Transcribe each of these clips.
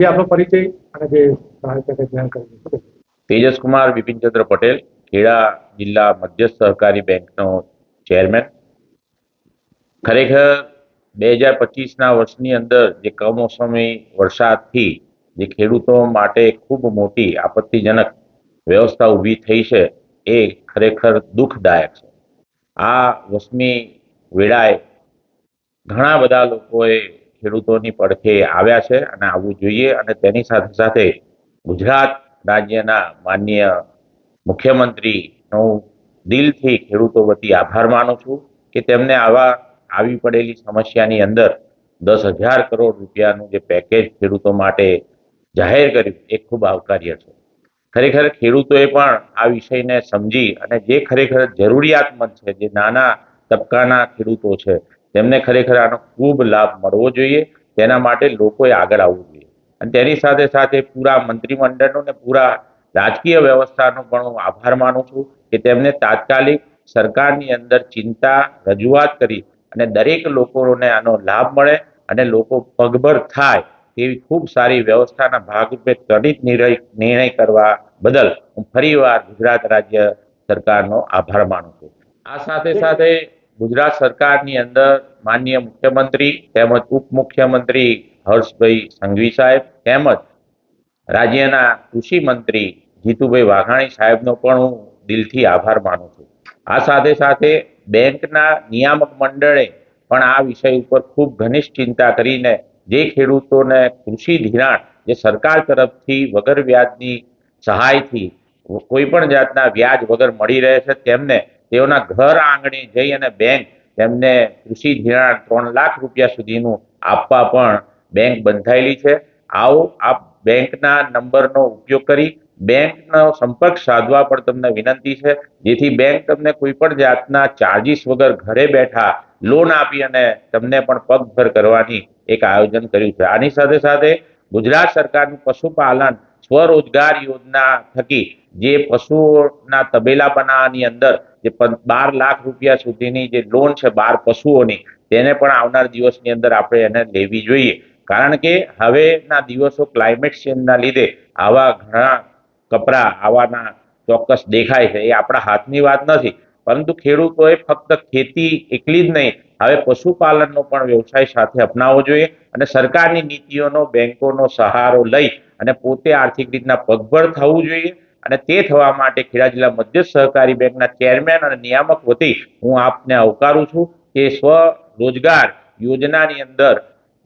જે આપણો પરિચય અને જે ધ્યાન કરી તેજસ બિપિનચંદ્ર પટેલ, ખેડા જિલ્લા મધ્યસ્થ સહકારી બેંકનો ચેરમેન. ખરેખર બે હજાર પચીસના વર્ષની અંદર જે કમોસમી વરસાદથી જે ખેડૂતો માટે ખૂબ મોટી આપત્તિજનક વ્યવસ્થા ઊભી થઈ છે, એ ખરેખર દુઃખદાયક છે. આ વસમી વેળાએ ઘણા બધા લોકોએ ખેડૂતોની પડખે આવ્યા છે અને આવવું જોઈએ અને તેની સાથે સાથે ગુજરાત રાજ્યના માનનીય મુખ્યમંત્રીનો દિલથી ખેડૂતો વતી આભાર માનું છું કે તેમને આવા આવી પડેલી સમસ્યાની અંદર દસ હજાર કરોડ રૂપિયાનું જે પેકેજ ખેડૂતો માટે જાહેર કર્યું એ ખૂબ આવકાર્ય છે. ખરેખર ખેડૂતોએ પણ આ વિષયને સમજી અને જે ખરેખર જરૂરિયાતમંદ છે, જે નાના તબક્કાના ખેડૂતો છે તેમને ખરેખર આનો ખૂબ લાભ મળવો જોઈએ. તેના માટે લોકોએ આગળ આવવું જોઈએ. અને તેની સાથે સાથે પૂરા મંત્રીમંડળનો ને પૂરા રાજકીય વ્યવસ્થાનો પણ હું આભાર માનું છું કે તેમને તાત્કાલિક સરકારની અંદર ચિંતા, રજૂઆત કરી અને દરેક લોકોને આનો લાભ મળે અને લોકો પગભર થાય તેવી ખૂબ સારી વ્યવસ્થાના ભાગરૂપે ત્વરિત નિર્ણય કરવા બદલ હું ફરીવાર ગુજરાત રાજ્ય સરકારનો આભાર માનું છું. આ સાથે સાથે ગુજરાત સરકારની અંદર માનનીય મુખ્યમંત્રી તેમજ ઉપમુખ્યમંત્રી હર્ષભાઈ સંઘવી સાહેબ તેમજ રાજ્યના કૃષિ મંત્રી જીતુભાઈ વાઘાણી સાહેબનો પણ હું દિલથી આભાર માનું છું. આ સાથે સાથે બેંકના નિયામક મંડળે પણ આ વિષય ઉપર ખૂબ ઘનિષ્ઠ ચિંતા કરીને જે ખેડૂતોને કૃષિ ધિરાણ જે સરકાર તરફથી વગર વ્યાજની સહાયથી કોઈ પણ જાતના વ્યાજ વગર મળી રહે છે તેમને તેઓના ઘર આંગણે જઈ અને બેંક તેમને કૃષિ ધિરાણ ત્રણ લાખ રૂપિયા સુધીનું આપવા પણ બેંક બંધાયેલી છે. આવો આ બેંકના નંબરનો ઉપયોગ કરી બેંકનો સંપર્ક સાધવા પણ તમને વિનંતી છે. જેથી બેંક તમને કોઈ પણ જાતના ચાર્જિસ વગર ઘરે બેઠા લોન આપી અને તમને પણ પગભર કરવાની એક આયોજન કર્યું છે. આની સાથે સાથે ગુજરાત સરકારનું પશુપાલન સ્વરોજગાર યોજના થકી જે પશુઓના તબેલા બનાવવાની અંદર જે બાર લાખ રૂપિયા સુધીની જે લોન છે બાર પશુઓની, તેને પણ આવનાર દિવસની અંદર આપણે એને લેવી જોઈએ. કારણ કે હવેના દિવસો ક્લાઇમેટ ચેન્જના લીધે આવા ઘણા કપરા, આવાના ચોક્કસ દેખાય છે, એ આપણા હાથની વાત નથી. પરંતુ ખેડૂતોએ ફક્ત ખેતી એકલી જ નહીં હવે પશુપાલનનો પણ વ્યવસાય સાથે અપનાવવો જોઈએ અને સરકારની નીતિઓનો, બેંકોનો સહારો લઈ અને પોતે આર્થિક રીતના પગભર થવું જોઈએ અને તે થવા માટે ખેડા જિલ્લા મધ્યસ્થ સહકારી બેંકના ચેરમેન અને નિયામક વતી હું આપને આવકારું છું કે સ્વ રોજગાર યોજનાની અંદર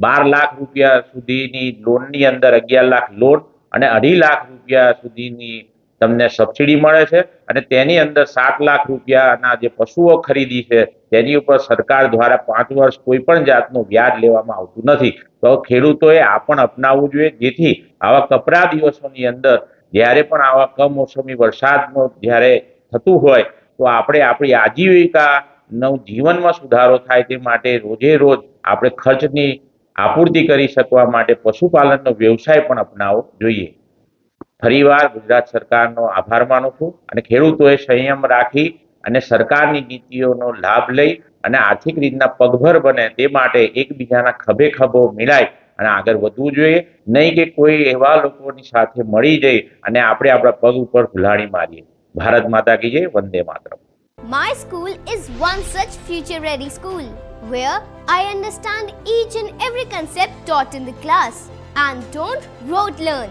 બાર લાખ રૂપિયા સુધીની લોનની અંદર અગિયાર લાખ લોન અને અઢી લાખ રૂપિયા સુધીની તમને સબસિડી મળે છે અને તેની અંદર સાત લાખ રૂપિયાના જે પશુઓ ખરીદી છે, તેની ઉપર સરકાર દ્વારા પાંચ વર્ષ કોઈ પણ જાતનું વ્યાજ લેવામાં આવતું નથી. તો ખેડૂતોએ આ પણ અપનાવવું જોઈએ. જેથી આવા કપરા દિવસોની અંદર જ્યારે પણ આવા કમોસમી વરસાદનો જ્યારે થતું હોય, તો આપણે આપણી આજીવિકાનો જીવનમાં સુધારો થાય તે માટે રોજે રોજ આપણે ખર્ચની આપૂર્તિ કરી શકવા માટે પશુપાલનનો વ્યવસાય પણ અપનાવવો જોઈએ. ફરીવાર ગુજરાત સરકારનો આભાર માનું છું અને ખેડૂતોએ સંયમ રાખી અને સરકારની નીતિઓનો લાભ લઈ અને આર્થિક રીતના પગભર બને તે માટે એકબીજાના ખભે ખભો મિલાય અને આગળ વધવું જોઈએ. નહીં કે કોઈ એવા લોકોની સાથે મળી જઈ અને આપણે આપણા પગ ઉપર ભુલાડી મારીએ. ભારત માતા કી જય Vande Mataram. My school is one such future ready school where I understand each and every concept taught in the class. And don't rote learn,